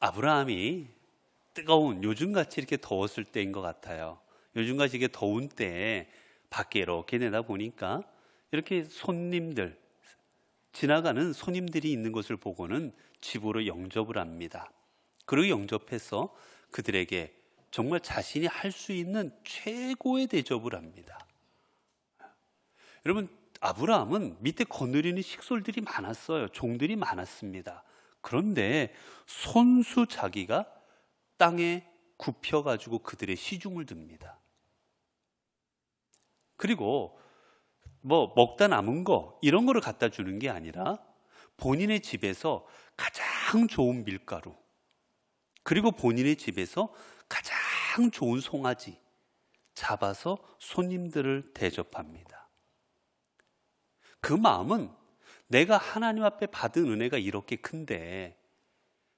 아브라함이 뜨거운 요즘같이 이렇게 더웠을 때인 것 같아요. 요즘같이 이렇게 더운 때에 밖에 이렇게 내다 보니까 이렇게 손님들 지나가는 손님들이 있는 것을 보고는 집으로 영접을 합니다. 그리고 영접해서 그들에게 정말 자신이 할 수 있는 최고의 대접을 합니다. 여러분 아브라함은 밑에 거느리는 식솔들이 많았어요. 종들이 많았습니다. 그런데 손수 자기가 땅에 굽혀 가지고 그들의 시중을 듭니다. 그리고 뭐 먹다 남은 거 이런 거를 갖다 주는 게 아니라 본인의 집에서 가장 좋은 밀가루 그리고 본인의 집에서 가장 좋은 송아지 잡아서 손님들을 대접합니다. 그 마음은 내가 하나님 앞에 받은 은혜가 이렇게 큰데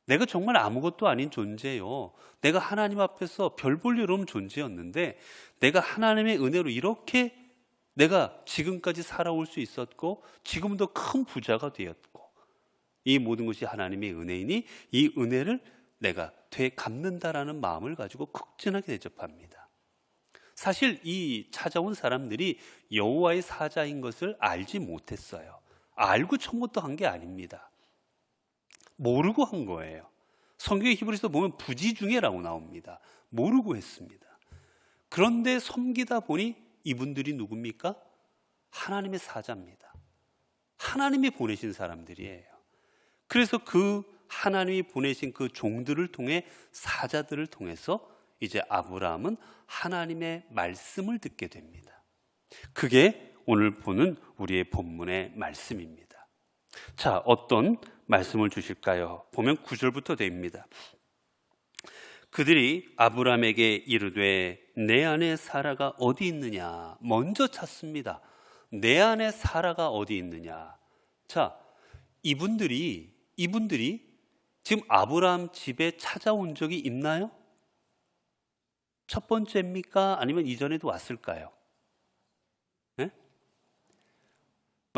내가 정말 아무것도 아닌 존재요. 내가 하나님 앞에서 별 볼 일 없는 존재였는데 내가 하나님의 은혜로 이렇게 내가 지금까지 살아올 수 있었고 지금도 큰 부자가 되었고 이 모든 것이 하나님의 은혜이니 이 은혜를 내가 되 갚는다라는 갚는다라는 마음을 가지고 극진하게 대접합니다. 사실 이 찾아온 사람들이 여호와의 사자인 것을 알지 못했어요. 알고 처음부터 한 게 아닙니다. 모르고 한 거예요. 성경의 히브리서 보면 부지 중에라고 나옵니다. 모르고 했습니다. 그런데 섬기다 보니 이분들이 누굽니까? 하나님의 사자입니다. 하나님이 보내신 사람들이에요. 그래서 그 하나님이 보내신 그 종들을 통해 사자들을 통해서 이제 아브라함은 하나님의 말씀을 듣게 됩니다. 그게 오늘 보는 우리의 본문의 말씀입니다. 자, 어떤 말씀을 주실까요? 보면 9절부터 됩니다. 그들이 아브라함에게 이르되 내 안에 사라가 어디 있느냐 먼저 찾습니다. 내 안에 사라가 어디 있느냐. 자, 이분들이 이분들이 지금 아브라함 집에 찾아온 적이 있나요? 첫 번째입니까? 아니면 이전에도 왔을까요? 네?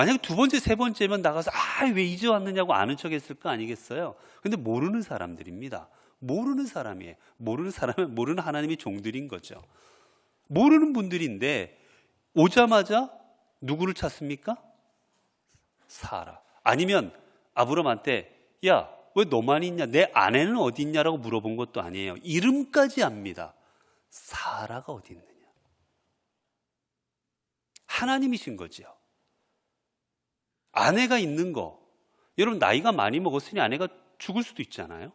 만약에 두 번째, 세 번째면 나가서 아, 왜 이제 왔느냐고 아는 척 했을 거 아니겠어요? 근데 모르는 사람들입니다. 모르는 사람이에요. 모르는 사람은 모르는 하나님이 종들인 거죠. 모르는 분들인데 오자마자 누구를 찾습니까? 사라. 아니면 아브라함한테 야, 왜 너만 있냐? 내 아내는 어디 있냐라고 물어본 것도 아니에요. 이름까지 압니다. 사라가 어디 있느냐? 하나님이신 거죠. 아내가 있는 거. 여러분 나이가 많이 먹었으니 아내가 죽을 수도 있잖아요.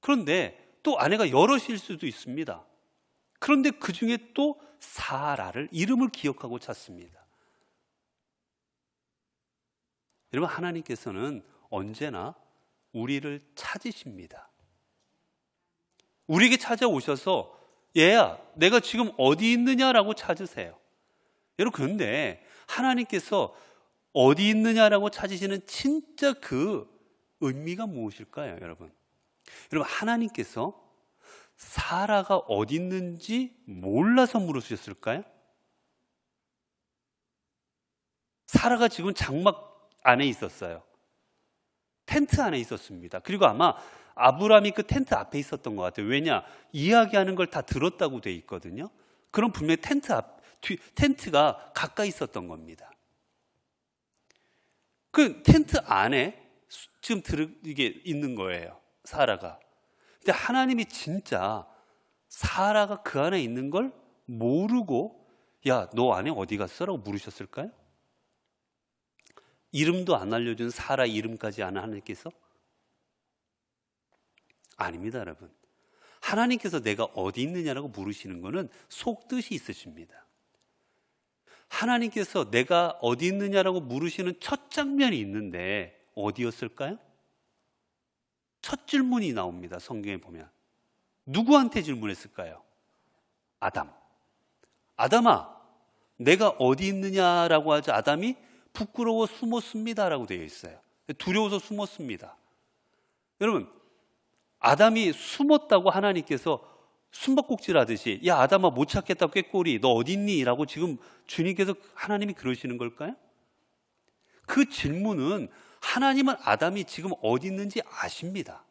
그런데 또 아내가 여럿일 수도 있습니다. 그런데 그 중에 또 사라를 이름을 기억하고 찾습니다. 여러분 하나님께서는 언제나 우리를 찾으십니다. 우리에게 찾아오셔서 얘야, 내가 지금 어디 있느냐라고 찾으세요. 여러분, 그런데 하나님께서 어디 있느냐라고 찾으시는 진짜 그 의미가 무엇일까요, 여러분? 여러분, 하나님께서 사라가 어디 있는지 몰라서 물으셨을까요? 사라가 지금 장막 안에 있었어요. 텐트 안에 있었습니다. 그리고 아마 아브라함이 그 텐트 앞에 있었던 것 같아요. 왜냐? 이야기하는 걸 다 들었다고 돼 있거든요. 그럼 분명히 텐트 앞, 뒤, 텐트가 가까이 있었던 겁니다. 그 텐트 안에 지금 들, 이게 있는 거예요. 사라가. 근데 하나님이 진짜 사라가 그 안에 있는 걸 모르고 야, 너 안에 어디 갔어? 라고 물으셨을까요? 이름도 안 알려준 사라 이름까지 아는 하나님께서? 아닙니다, 여러분. 하나님께서 내가 어디 있느냐라고 물으시는 것은 속뜻이 있으십니다. 하나님께서 내가 어디 있느냐라고 물으시는 첫 장면이 있는데 어디였을까요? 첫 질문이 나옵니다. 성경에 보면. 누구한테 질문했을까요? 아담. 아담아, 내가 어디 있느냐라고 하자 아담이 부끄러워 숨었습니다라고 되어 있어요. 두려워서 숨었습니다. 여러분, 아담이 숨었다고 하나님께서 숨바꼭질 하듯이 야 아담아 못 찾겠다 꾀꼬리 너 어딨니? 라고 지금 주님께서 하나님이 그러시는 걸까요? 그 질문은 하나님은 아담이 지금 어디 있는지 아십니다.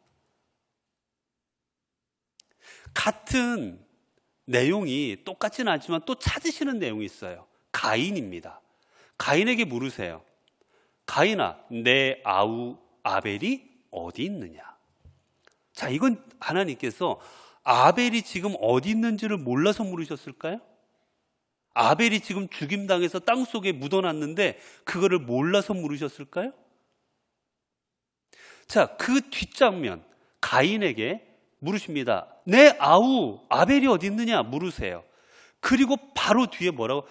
같은 내용이 똑같지는 않지만 또 찾으시는 내용이 있어요. 가인입니다. 가인에게 물으세요. 가인아, 내 아우 아벨이 어디 있느냐? 자, 이건 하나님께서 아벨이 지금 어디 있는지를 몰라서 물으셨을까요? 아벨이 지금 죽임당해서 땅 속에 묻어놨는데 그거를 몰라서 물으셨을까요? 자, 그 뒷장면 가인에게 물으십니다. 내 아우 아벨이 어디 있느냐 물으세요. 그리고 바로 뒤에 뭐라고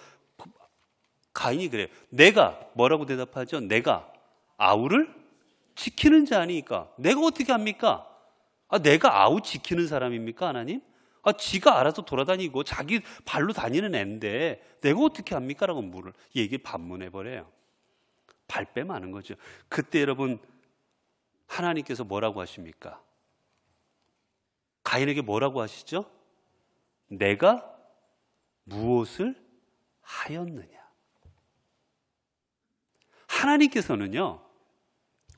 가인이 그래요. 내가 뭐라고 대답하죠? 내가 아우를 지키는 자니까 내가 어떻게 합니까? 아, 내가 아우 지키는 사람입니까, 하나님? 아, 지가 알아서 돌아다니고 자기 발로 다니는 앤데 내가 어떻게 합니까? 라고 물을 얘기 반문해 버려요. 발뺌 하는 거죠. 그때 여러분 하나님께서 뭐라고 하십니까? 가인에게 뭐라고 하시죠? 내가 무엇을 하였느냐? 하나님께서는요,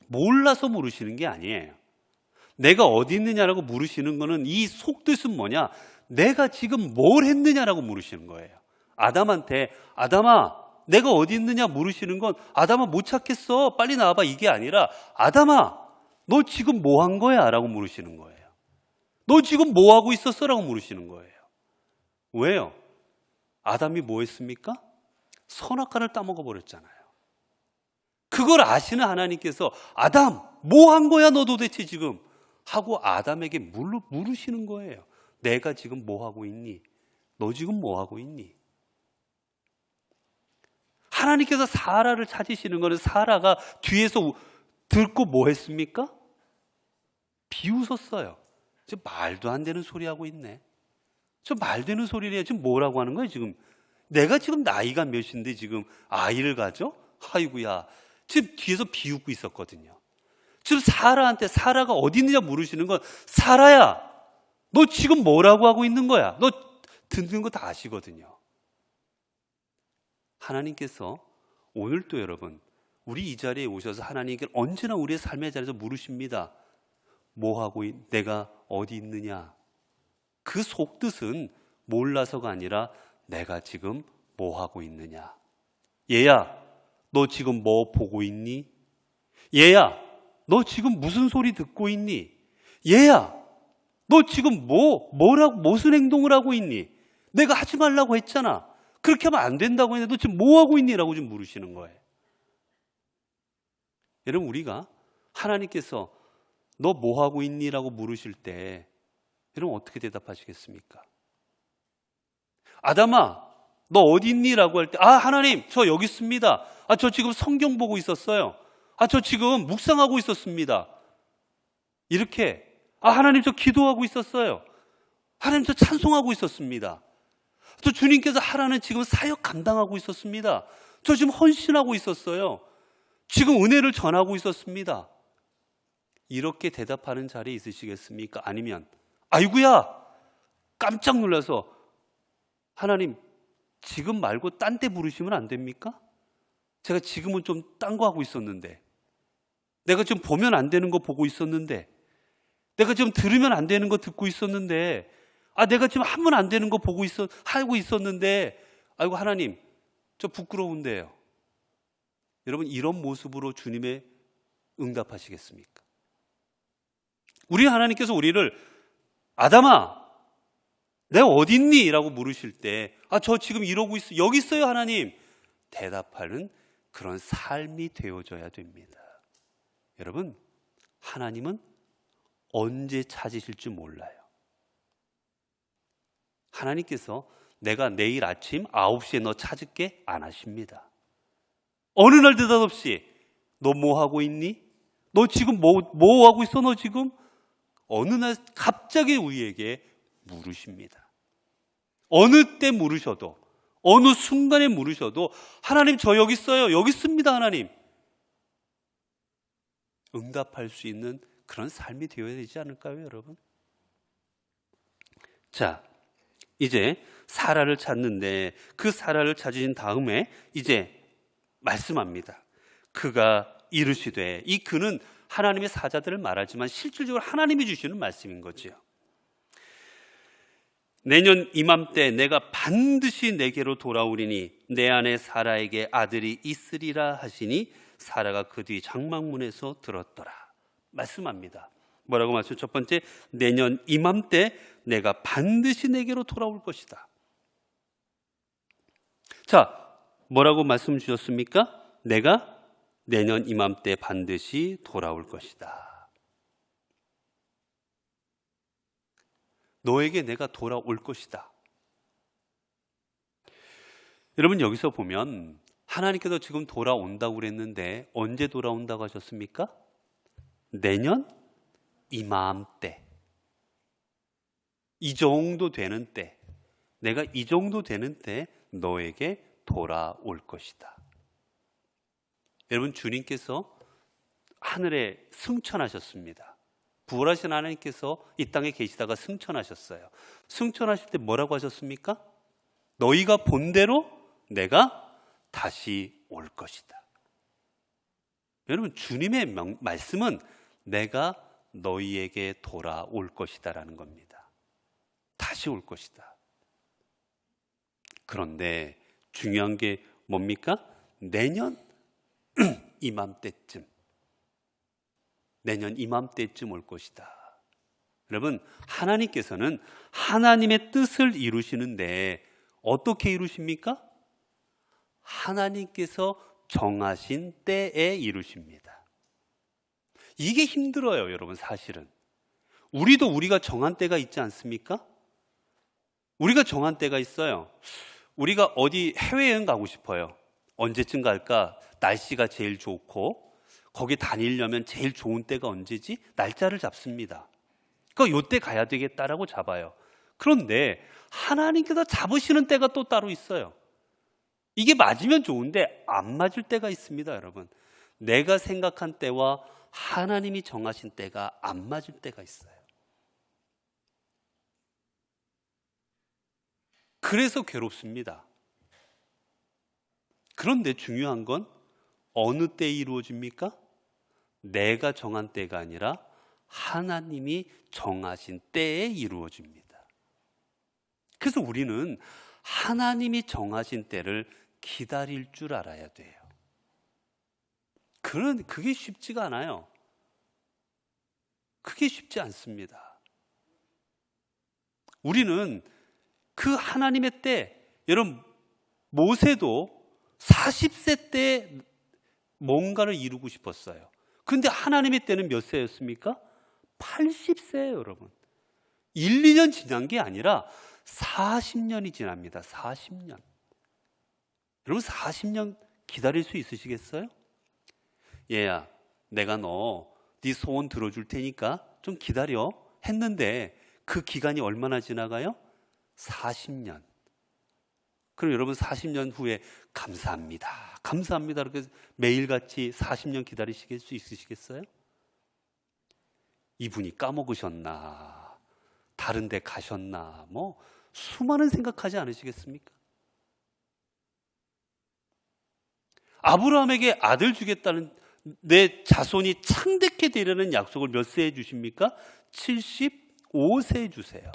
몰라서 물으시는 게 아니에요. 내가 어디 있느냐라고 물으시는 거는 이 속뜻은 뭐냐? 내가 지금 뭘 했느냐라고 물으시는 거예요. 아담한테, 아담아, 내가 어디 있느냐 물으시는 건 아담아 못 찾겠어. 빨리 나와봐. 이게 아니라, 아담아, 너 지금 뭐 한 거야? 라고 물으시는 거예요. 너 지금 뭐 하고 있었어? 라고 물으시는 거예요. 왜요? 아담이 뭐 했습니까? 선악과를 따먹어 버렸잖아요. 그걸 아시는 하나님께서 아담, 뭐 한 거야? 너 도대체 지금? 하고 아담에게 물르, 물으시는 거예요. 내가 지금 뭐 하고 있니? 너 지금 뭐 하고 있니? 하나님께서 사라를 찾으시는 거는 사라가 뒤에서 듣고 뭐 했습니까? 비웃었어요. 저 말도 안 되는 소리 하고 있네. 저 말 되는 소리를 해. 지금 뭐라고 하는 거예요, 지금? 내가 지금 나이가 몇인데 지금 아이를 가져? 아이고야. 지금 뒤에서 비웃고 있었거든요. 지금 사라한테 사라가 어디 있느냐 물으시는 건 사라야, 너 지금 뭐라고 하고 있는 거야? 너 듣는 거 다 아시거든요. 하나님께서 오늘도 여러분, 우리 이 자리에 오셔서 하나님께 언제나 우리의 삶의 자리에서 물으십니다. 뭐 하고 있, 내가 어디 있느냐? 그 속뜻은 몰라서가 아니라 내가 지금 뭐 하고 있느냐? 얘야, 너 지금 뭐 보고 있니? 얘야, 너 지금 무슨 소리 듣고 있니? 얘야, 너 지금 뭐, 뭐라고, 무슨 행동을 하고 있니? 내가 하지 말라고 했잖아. 그렇게 하면 안 된다고 했는데 너 지금 뭐 하고 있니? 라고 지금 물으시는 거예요. 여러분, 우리가 하나님께서 너 뭐 하고 있니? 라고 물으실 때 여러분 어떻게 대답하시겠습니까? 아담아, 너 어디 있니? 라고 할 때, 아, 하나님, 저 여기 있습니다. 아, 저 지금 성경 보고 있었어요. 아, 저 지금 묵상하고 있었습니다. 이렇게, 아, 하나님, 저 기도하고 있었어요. 하나님, 저 찬송하고 있었습니다. 저 주님께서 하라는 지금 사역 감당하고 있었습니다. 저 지금 헌신하고 있었어요. 지금 은혜를 전하고 있었습니다. 이렇게 대답하는 자리에 있으시겠습니까? 아니면, 아이구야! 깜짝 놀라서, 하나님, 지금 말고 딴때 부르시면 안 됩니까? 제가 지금은 좀 딴 거 하고 있었는데, 내가 좀 보면 안 되는 거 보고 있었는데, 내가 지금 들으면 안 되는 거 듣고 있었는데, 아, 내가 지금 하면 안 되는 거 보고 있어, 하고 있었는데, 아이고, 하나님, 저 부끄러운데요. 여러분, 이런 모습으로 주님의 응답하시겠습니까? 우리 하나님께서 우리를, 아담아, 내가 어디 있니? 라고 물으실 때, 아, 저 지금 이러고 있어. 여기 있어요, 하나님. 대답하는 그런 삶이 되어져야 됩니다. 여러분, 하나님은 언제 찾으실 줄 몰라요. 하나님께서 내가 내일 아침 9시에 너 찾을게 안 하십니다. 어느 날 느닷없이 너 뭐 하고 있니? 너 지금 뭐, 뭐 하고 있어? 너 지금? 어느 날 갑자기 우리에게 물으십니다. 어느 때 물으셔도, 어느 순간에 물으셔도, 하나님 저 여기 있어요. 여기 있습니다, 하나님. 응답할 수 있는 그런 삶이 되어야 되지 않을까요, 여러분? 자, 이제 사라를 찾는데 그 사라를 찾으신 다음에 이제 말씀합니다. 그가 이르시되 이 그는 하나님의 사자들을 말하지만 실질적으로 하나님이 주시는 말씀인 거지요. 내년 이맘때 내가 반드시 내게로 돌아오리니 내 안에 사라에게 아들이 있으리라 하시니 사라가 그 뒤 장막문에서 들었더라. 말씀합니다. 뭐라고 말씀? 첫 번째, 내년 이맘때 내가 반드시 내게로 돌아올 것이다. 자, 뭐라고 말씀 주셨습니까? 내가 내년 이맘때 반드시 돌아올 것이다. 너에게 내가 돌아올 것이다. 여러분 여기서 보면 하나님께서 지금 돌아온다고 그랬는데 언제 돌아온다고 하셨습니까? 내년 이맘때. 이 정도 되는 때. 내가 이 정도 되는 때 너에게 돌아올 것이다. 여러분 주님께서 하늘에 승천하셨습니다. 부활하신 하나님께서 이 땅에 계시다가 승천하셨어요. 승천하실 때 뭐라고 하셨습니까? 너희가 본 대로 내가 다시 올 것이다. 여러분 주님의 명, 말씀은 내가 너희에게 돌아올 것이다 라는 겁니다. 다시 올 것이다. 그런데 중요한 게 뭡니까? 내년 이맘때쯤. 내년 이맘때쯤 올 것이다. 여러분, 하나님께서는 하나님의 뜻을 이루시는데 어떻게 이루십니까? 하나님께서 정하신 때에 이루십니다. 이게 힘들어요, 여러분, 사실은. 우리도 우리가 정한 때가 있지 않습니까? 우리가 정한 때가 있어요. 우리가 어디 해외여행 가고 싶어요. 언제쯤 갈까? 날씨가 제일 좋고, 거기 다니려면 제일 좋은 때가 언제지? 날짜를 잡습니다. 그 요때 가야 되겠다라고 잡아요. 그런데 하나님께서 잡으시는 때가 또 따로 있어요. 이게 맞으면 좋은데 안 맞을 때가 있습니다, 여러분. 내가 생각한 때와 하나님이 정하신 때가 안 맞을 때가 있어요. 그래서 괴롭습니다. 그런데 중요한 건 어느 때 이루어집니까? 내가 정한 때가 아니라 하나님이 정하신 때에 이루어집니다. 그래서 우리는 하나님이 정하신 때를 기다릴 줄 알아야 돼요. 그런 그게 쉽지가 않아요. 그게 쉽지 않습니다. 우리는 그 하나님의 때, 여러분 모세도 40세 때 뭔가를 이루고 싶었어요. 근데 하나님의 때는 몇 세였습니까? 80세예요, 여러분. 1, 2년 지난 게 아니라 40년이 지납니다. 40년. 여러분 40년 기다릴 수 있으시겠어요? 얘야, 내가 너 네 소원 들어줄 테니까 좀 기다려 했는데 그 기간이 얼마나 지나가요? 40년. 그럼 여러분 40년 후에 감사합니다. 감사합니다. 이렇게 매일같이 40년 기다리실 수 있으시겠어요? 이분이 까먹으셨나? 다른 데 가셨나? 뭐 수많은 생각하지 않으시겠습니까? 아브라함에게 아들 주겠다는 내 자손이 창대케 되려는 약속을 몇 세에 주십니까? 75세에 주세요.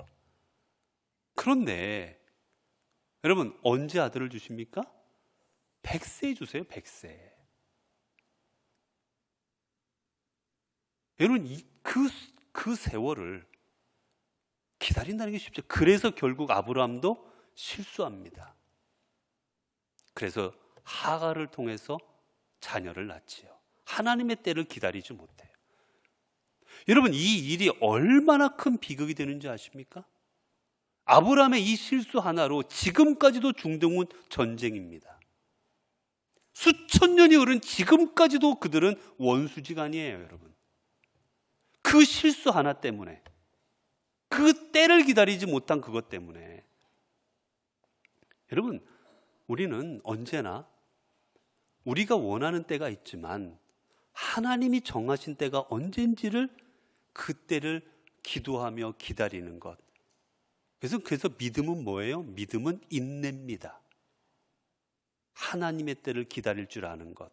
그런데 여러분 언제 아들을 주십니까? 100세에 주세요. 100세. 여러분 그그 그 세월을 기다린다는 게 쉽죠. 그래서 결국 아브라함도 실수합니다. 그래서 하가를 통해서 자녀를 낳지요. 하나님의 때를 기다리지 못해요. 여러분 이 일이 얼마나 큰 비극이 되는지 아십니까? 아브라함의 이 실수 하나로 지금까지도 중동은 전쟁입니다. 수천 년이 흐른 지금까지도 그들은 원수지간이에요, 여러분. 그 실수 하나 때문에 그 때를 기다리지 못한 그것 때문에 여러분 우리는 언제나 우리가 원하는 때가 있지만 하나님이 정하신 때가 언젠지를 그때를 기도하며 기다리는 것. 그래서 그래서 믿음은 뭐예요? 믿음은 인내입니다. 하나님의 때를 기다릴 줄 아는 것.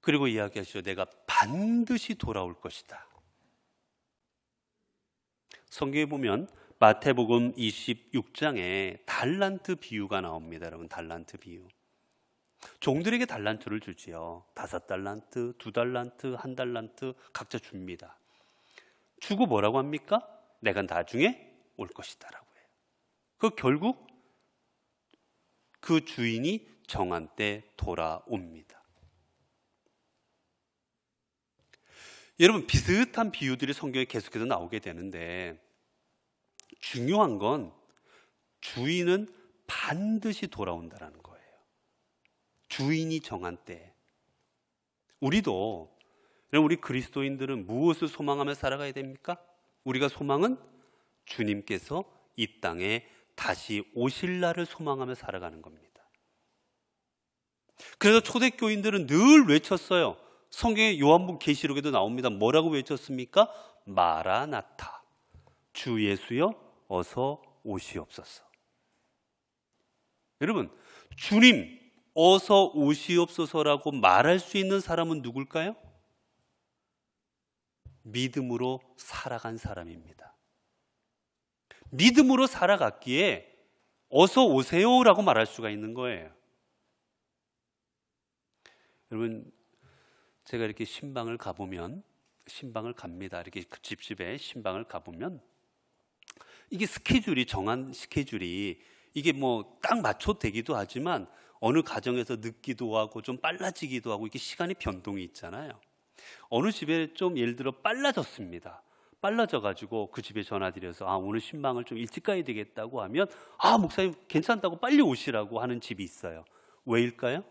그리고 이야기하시죠. 내가 반드시 돌아올 것이다. 성경에 보면 마태복음 26장에 달란트 비유가 나옵니다. 여러분 달란트 비유. 종들에게 달란트를 주지요. 다섯 달란트, 두 달란트, 한 달란트 각자 줍니다. 주고 뭐라고 합니까? 내가 나중에 올 것이다라고 해요. 그 결국 그 주인이 정한 때 돌아옵니다. 여러분 비슷한 비유들이 성경에 계속해서 나오게 되는데 중요한 건 주인은 반드시 돌아온다라는 거예요. 주인이 정한 때. 우리도 우리 그리스도인들은 무엇을 소망하며 살아가야 됩니까? 우리가 소망은 주님께서 이 땅에 다시 오실 날을 소망하며 살아가는 겁니다. 그래서 초대교인들은 늘 외쳤어요. 성경의 요한복 계시록에도 나옵니다. 뭐라고 외쳤습니까? 마라나타. 주 예수여 어서 오시옵소서. 여러분, 주님 어서 오시옵소서라고 말할 수 있는 사람은 누굴까요? 믿음으로 살아간 사람입니다. 믿음으로 살아갔기에 어서 오세요라고 말할 수가 있는 거예요. 여러분, 제가 이렇게 신방을 가보면, 신방을 갑니다. 이렇게 그 집집에 신방을 가보면, 이게 스케줄이, 정한 스케줄이, 이게 뭐 딱 맞춰 되기도 하지만, 어느 가정에서 늦기도 하고, 좀 빨라지기도 하고, 이게 시간이 변동이 있잖아요. 어느 집에 좀 예를 들어 빨라졌습니다. 빨라져 가지고 그 집에 전화 드려서 아 오늘 신방을 좀 일찍 가야 되겠다고 하면 아 목사님 괜찮다고 빨리 오시라고 하는 집이 있어요. 왜일까요?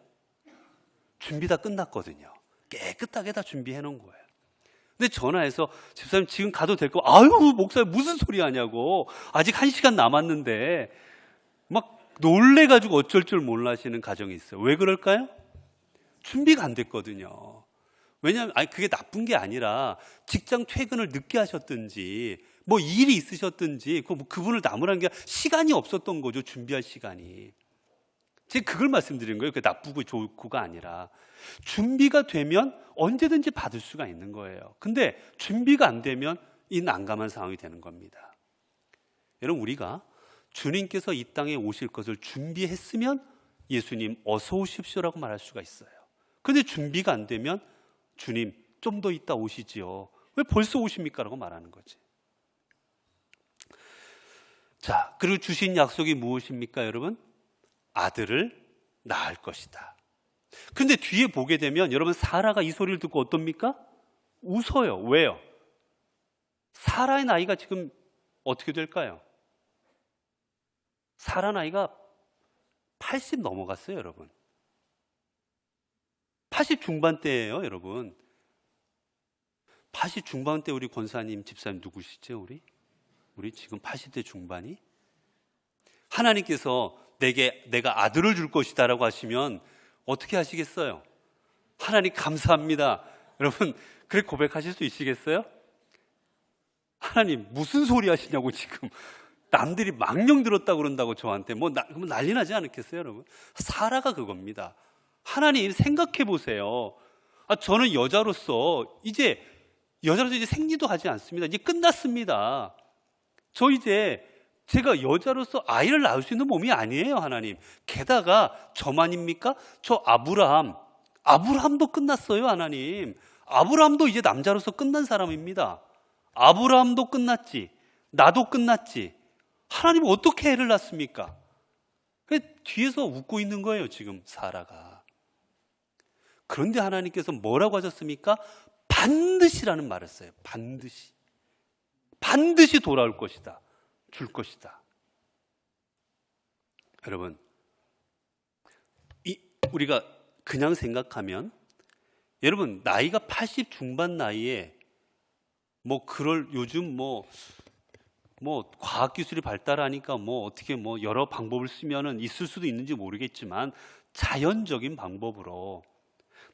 준비 다 끝났거든요. 깨끗하게 다 준비해 놓은 거예요. 근데 전화해서 집사님 지금 가도 될 거? 아유 목사님 무슨 소리 하냐고 아직 한 시간 남았는데 막 놀래가지고 어쩔 줄 몰라 하시는 가정이 있어요. 왜 그럴까요? 준비가 안 됐거든요. 왜냐하면 아니 그게 나쁜 게 아니라 직장 퇴근을 늦게 하셨든지 뭐 일이 있으셨든지 그 뭐 그분을 나무라는 게 시간이 없었던 거죠 준비할 시간이 제가 그걸 말씀드린 거예요 그 나쁘고 좋고가 아니라 준비가 되면 언제든지 받을 수가 있는 거예요 근데 준비가 안 되면 이 난감한 상황이 되는 겁니다 여러분 우리가 주님께서 이 땅에 오실 것을 준비했으면 예수님 어서 오십시오라고 말할 수가 있어요 근데 준비가 안 되면 주님, 좀 더 있다 오시지요. 왜 벌써 오십니까? 라고 말하는 거지. 자, 그리고 주신 약속이 무엇입니까, 여러분? 아들을 낳을 것이다. 근데 뒤에 보게 되면 여러분 사라가 이 소리를 듣고 어떻습니까? 웃어요. 왜요? 사라의 나이가 지금 어떻게 될까요? 사라 나이가 80 넘어갔어요, 여러분. 80 중반대예요, 여러분. 80 중반대 우리 권사님, 집사님 누구시죠, 우리? 우리 지금 80대 중반이? 하나님께서 내게 내가 아들을 줄 것이다라고 하시면 어떻게 하시겠어요? 하나님 감사합니다. 여러분, 그래 고백하실 수 있으시겠어요? 하나님 무슨 소리 하시냐고 지금 남들이 망령 들었다 그런다고 저한테 뭐 나, 난리 나지 않겠어요, 여러분? 사라가 그겁니다. 하나님 생각해 보세요. 아, 저는 여자로서 이제 여자로서 이제 생리도 하지 않습니다. 이제 끝났습니다. 저 이제 제가 여자로서 아이를 낳을 수 있는 몸이 아니에요, 하나님. 게다가 저만입니까? 저 아브라함, 아브라함도 끝났어요, 하나님. 아브라함도 이제 남자로서 끝난 사람입니다. 아브라함도 끝났지. 나도 끝났지. 하나님 어떻게 애를 낳습니까? 뒤에서 웃고 있는 거예요, 지금 사라가. 그런데 하나님께서 뭐라고 하셨습니까? 반드시라는 말을 써요. 반드시. 반드시 돌아올 것이다. 줄 것이다. 여러분, 이, 우리가 그냥 생각하면 여러분 나이가 80 중반 나이에 뭐 그럴 요즘 뭐뭐 뭐 과학 기술이 발달하니까 뭐 어떻게 뭐 여러 방법을 쓰면은 있을 수도 있는지 모르겠지만 자연적인 방법으로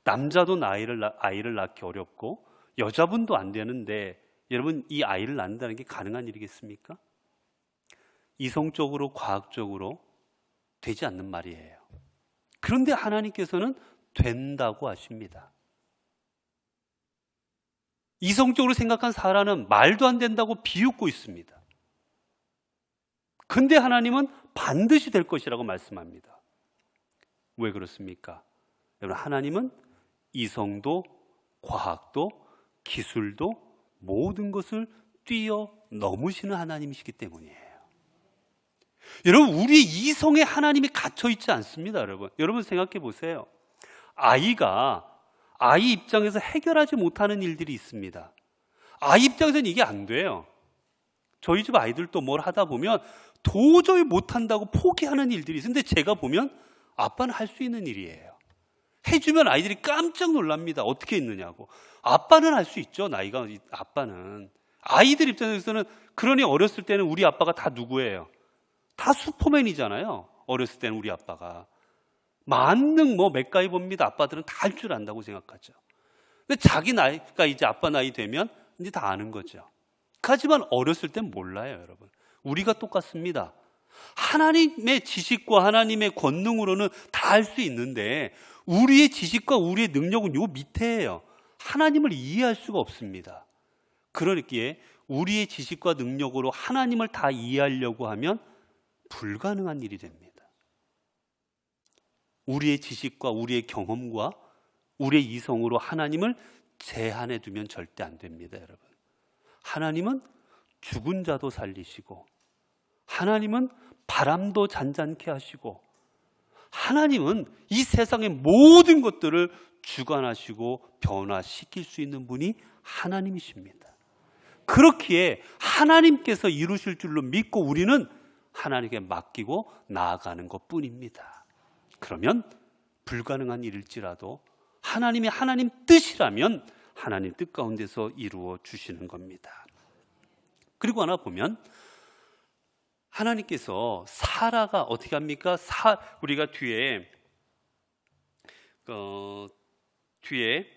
남자도 나이를 아이를 낳기 어렵고 여자분도 안 되는데 여러분 이 아이를 낳는다는 게 가능한 일이겠습니까? 이성적으로 과학적으로 되지 않는 말이에요. 그런데 하나님께서는 된다고 하십니다. 이성적으로 생각한 사라는 말도 안 된다고 비웃고 있습니다. 근데 하나님은 반드시 될 것이라고 말씀합니다. 왜 그렇습니까? 여러분, 하나님은 이성도, 과학도, 기술도 모든 것을 뛰어 넘으시는 하나님이시기 때문이에요. 여러분, 우리 이성에 하나님이 갇혀 있지 않습니다, 여러분. 여러분 생각해 보세요. 아이가 아이 입장에서 해결하지 못하는 일들이 있습니다. 아이 입장에서는 이게 안 돼요. 저희 집 아이들도 뭘 하다 보면 도저히 못한다고 포기하는 일들이 있는데 제가 보면 아빠는 할 수 있는 일이에요. 해주면 아이들이 깜짝 놀랍니다. 어떻게 했느냐고. 아빠는 할 수 있죠. 나이가 아빠는 아이들 입장에서는 그러니 어렸을 때는 우리 아빠가 다 누구예요? 다 슈퍼맨이잖아요. 어렸을 때는 우리 아빠가 만능 뭐 맥가이버입니다. 아빠들은 다 할 줄 안다고 생각하죠. 근데 자기 나이가 이제 아빠 나이 되면 이제 다 아는 거죠. 하지만 어렸을 땐 몰라요, 여러분. 우리가 똑같습니다. 하나님의 지식과 하나님의 권능으로는 다 할 수 있는데 우리의 지식과 우리의 능력은 요 밑에예요. 하나님을 이해할 수가 없습니다. 그러기에 우리의 지식과 능력으로 하나님을 다 이해하려고 하면 불가능한 일이 됩니다. 우리의 지식과 우리의 경험과 우리의 이성으로 하나님을 제한해 두면 절대 안 됩니다, 여러분. 하나님은 죽은 자도 살리시고 하나님은 바람도 잔잔케 하시고 하나님은 이 세상의 모든 것들을 주관하시고 변화시킬 수 있는 분이 하나님이십니다. 그렇기에 하나님께서 이루실 줄로 믿고 우리는 하나님께 맡기고 나아가는 것 뿐입니다. 그러면 불가능한 일일지라도 하나님이 하나님 뜻이라면 하나님 뜻 가운데서 이루어 주시는 겁니다. 그리고 하나 보면 하나님께서 사라가 어떻게 합니까? 사 우리가 뒤에 어, 뒤에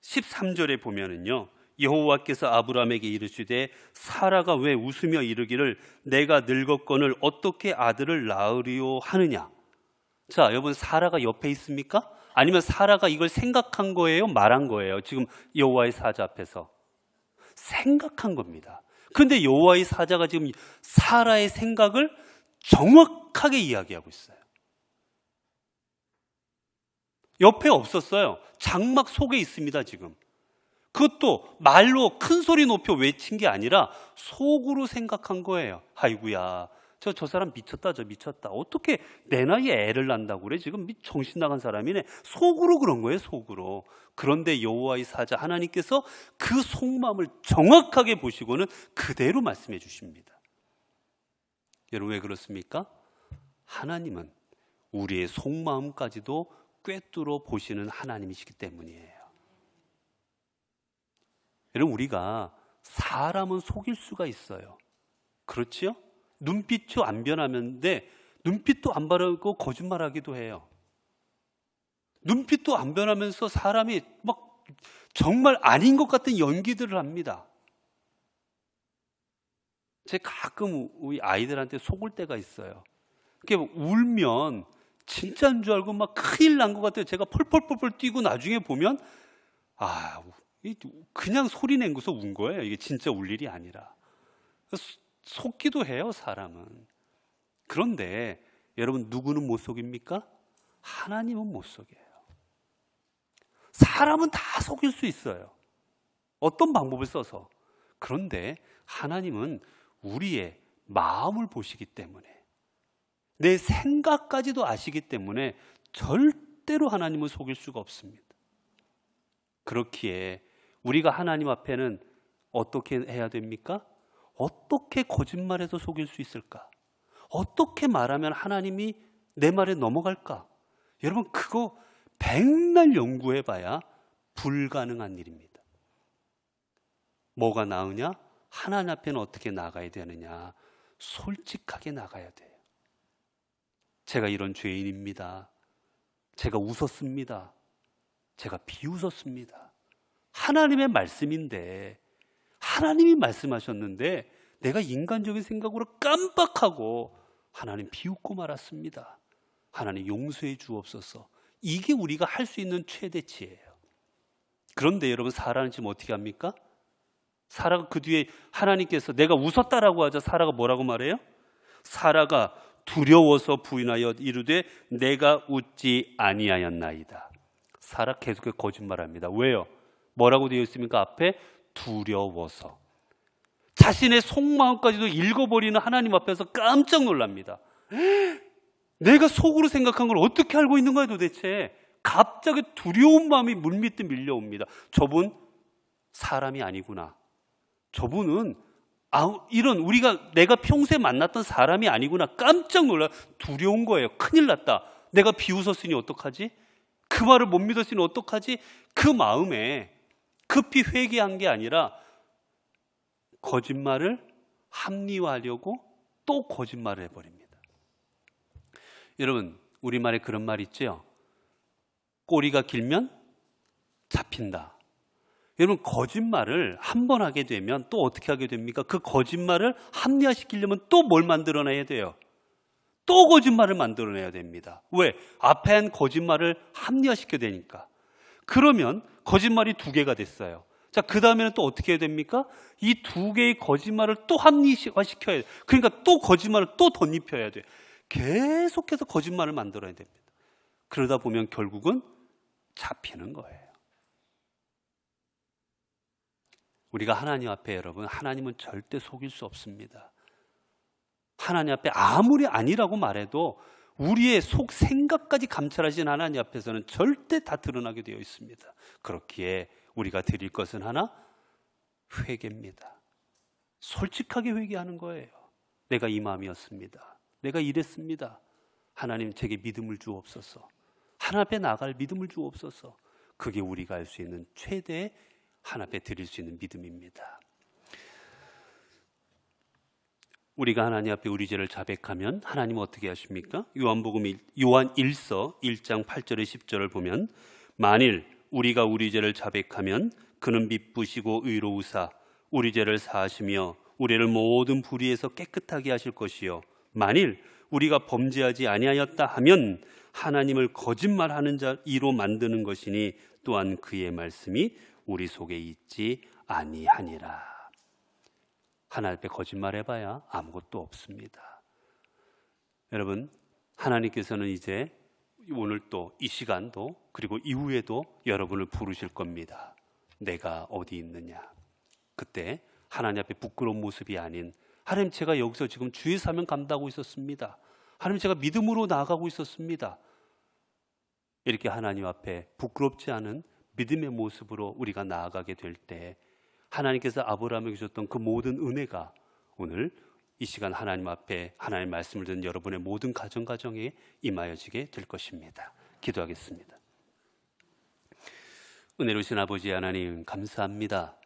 13절에 보면은요. 여호와께서 아브라함에게 이르시되 사라가 왜 웃으며 이르기를 내가 늙었건을 어떻게 아들을 낳으리요 하느냐. 자, 여러분 사라가 옆에 있습니까? 아니면 사라가 이걸 생각한 거예요? 말한 거예요? 지금 여호와의 사자 앞에서 생각한 겁니다. 근데 여호와의 사자가 지금 사라의 생각을 정확하게 이야기하고 있어요. 옆에 없었어요. 장막 속에 있습니다, 지금. 그것도 말로 큰 소리 높여 외친 게 아니라 속으로 생각한 거예요. 아이구야. 저, 저 사람 미쳤다, 저 미쳤다. 어떻게 내 나이에 애를 낳는다고 그래? 지금 정신 나간 사람이네. 속으로 그런 거예요, 속으로. 그런데 여호와의 사자 하나님께서 그 속마음을 정확하게 보시고는 그대로 말씀해 주십니다. 여러분 왜 그렇습니까? 하나님은 우리의 속마음까지도 꿰뚫어 보시는 하나님이시기 때문이에요. 여러분 우리가 사람은 속일 수가 있어요. 그렇지요? 눈빛도 안 변하는데 눈빛도 안 바르고 거짓말하기도 해요. 눈빛도 안 변하면서 사람이 막 정말 아닌 것 같은 연기들을 합니다. 제가 가끔 우리 아이들한테 속을 때가 있어요. 그게 울면 진짜인 줄 알고 막 큰일 난 것 같아요. 제가 펄펄펄펄 뛰고 나중에 보면 아 그냥 소리 낸 것서 운 거예요. 이게 진짜 울 일이 아니라. 속기도 해요, 사람은. 그런데 여러분 누구는 못 속입니까? 하나님은 못 속여요. 사람은 다 속일 수 있어요. 어떤 방법을 써서. 그런데 하나님은 우리의 마음을 보시기 때문에 내 생각까지도 아시기 때문에 절대로 하나님을 속일 수가 없습니다. 그렇기에 우리가 하나님 앞에는 어떻게 해야 됩니까? 어떻게 거짓말해서 속일 수 있을까? 어떻게 말하면 하나님이 내 말에 넘어갈까? 여러분, 그거 백날 연구해 봐야 불가능한 일입니다. 뭐가 나으냐? 하나님 앞에는 어떻게 나가야 되느냐? 솔직하게 나가야 돼요. 제가 이런 죄인입니다. 제가 웃었습니다. 제가 비웃었습니다. 하나님의 말씀인데 하나님이 말씀하셨는데 내가 인간적인 생각으로 깜빡하고 하나님 비웃고 말았습니다. 하나님 용서해 주옵소서. 이게 우리가 할 수 있는 최대치예요. 그런데 여러분 사라는 지금 어떻게 합니까? 사라가 그 뒤에 하나님께서 내가 웃었다라고 하자 사라가 뭐라고 말해요? 사라가 두려워서 부인하여 이르되 내가 웃지 아니하였나이다. 사라 계속해서 거짓말합니다. 왜요? 뭐라고 되어 있습니까? 앞에 두려워서. 자신의 속마음까지도 읽어버리는 하나님 앞에서 깜짝 놀랍니다. 내가 속으로 생각한 걸 어떻게 알고 있는 거야 도대체? 갑자기 두려운 마음이 물밑에 밀려옵니다. 저분 사람이 아니구나. 저분은 아, 이런 우리가 내가 평소에 만났던 사람이 아니구나. 깜짝 놀라 두려운 거예요. 큰일 났다. 내가 비웃었으니 어떡하지? 그 말을 못 믿었으니 어떡하지? 그 마음에 급히 회개한 게 아니라 거짓말을 합리화하려고 또 거짓말을 해버립니다. 여러분, 우리말에 그런 말 있죠? 꼬리가 길면 잡힌다. 여러분, 거짓말을 한 번 하게 되면 또 어떻게 하게 됩니까? 그 거짓말을 합리화시키려면 또 뭘 만들어내야 돼요? 또 거짓말을 만들어내야 됩니다. 왜? 앞에 한 거짓말을 합리화시켜야 되니까. 그러면 거짓말이 두 개가 됐어요. 자, 그 다음에는 또 어떻게 해야 됩니까? 이 두 개의 거짓말을 또 합리화시켜야 돼. 그러니까 또 거짓말을 또 덧입혀야 돼. 계속해서 거짓말을 만들어야 됩니다. 그러다 보면 결국은 잡히는 거예요. 우리가 하나님 앞에 여러분, 하나님은 절대 속일 수 없습니다. 하나님 앞에 아무리 아니라고 말해도 우리의 속 생각까지 감찰하신 하나님 앞에서는 절대 다 드러나게 되어 있습니다. 그렇기에 우리가 드릴 것은 하나 회개입니다. 솔직하게 회개하는 거예요. 내가 이 마음이었습니다. 내가 이랬습니다. 하나님 제게 믿음을 주옵소서. 하나 앞에 나갈 믿음을 주옵소서. 그게 우리가 할 수 있는 최대 하나 앞에 드릴 수 있는 믿음입니다. 우리가 하나님 앞에 우리 죄를 자백하면 하나님은 어떻게 하십니까? 요한복음 일- 요한 1서 1장 8절에 10절을 보면 만일 우리가 우리 죄를 자백하면 그는 미쁘시고 의로우사 우리 죄를 사하시며 우리를 모든 불의에서 깨끗하게 하실 것이요 만일 우리가 범죄하지 아니하였다 하면 하나님을 거짓말하는 자 이로 만드는 것이니 또한 그의 말씀이 우리 속에 있지 아니하니라. 하나님 앞에 거짓말해봐야 아무것도 없습니다. 여러분, 하나님께서는 이제 오늘 또 이 시간도 그리고 이후에도 여러분을 부르실 겁니다. 내가 어디 있느냐? 그때 하나님 앞에 부끄러운 모습이 아닌 하나님 제가 여기서 지금 주의 사명 감당하고 있었습니다. 하나님 제가 믿음으로 나아가고 있었습니다. 이렇게 하나님 앞에 부끄럽지 않은 믿음의 모습으로 우리가 나아가게 될 때 하나님께서 아브라함에게 주셨던 그 모든 은혜가 오늘 이 시간 하나님 앞에 하나님 말씀을 듣는 여러분의 모든 가정 가정에 임하여지게 될 것입니다. 기도하겠습니다. 은혜로우신 아버지 하나님 감사합니다.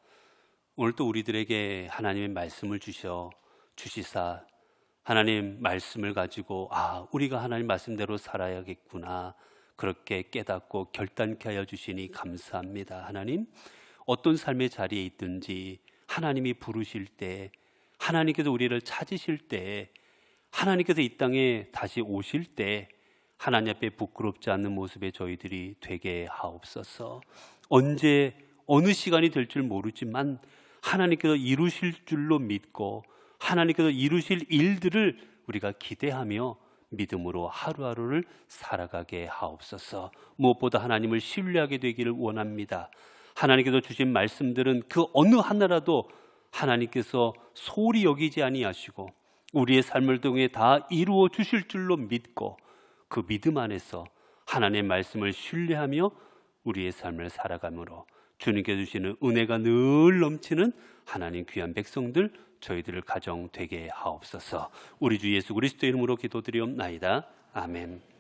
오늘 또 우리들에게 하나님의 말씀을 주셔 주시사 하나님 말씀을 가지고 아 우리가 하나님 말씀대로 살아야겠구나 그렇게 깨닫고 결단케 하여 주시니 감사합니다. 하나님 어떤 삶의 자리에 있든지 하나님이 부르실 때 하나님께서 우리를 찾으실 때 하나님께서 이 땅에 다시 오실 때 하나님 앞에 부끄럽지 않는 모습의 저희들이 되게 하옵소서. 언제 어느 시간이 될 줄 모르지만 하나님께서 이루실 줄로 믿고 하나님께서 이루실 일들을 우리가 기대하며 믿음으로 하루하루를 살아가게 하옵소서. 무엇보다 하나님을 신뢰하게 되기를 원합니다. 하나님께서 주신 말씀들은 그 어느 하나라도 하나님께서 소홀히 여기지 아니하시고 우리의 삶을 통해 다 이루어 주실 줄로 믿고 그 믿음 안에서 하나님의 말씀을 신뢰하며 우리의 삶을 살아가므로 주님께 주시는 은혜가 늘 넘치는 하나님 귀한 백성들 저희들을 가정 되게 하옵소서. 우리 주 예수 그리스도 이름으로 기도드리옵나이다. 아멘.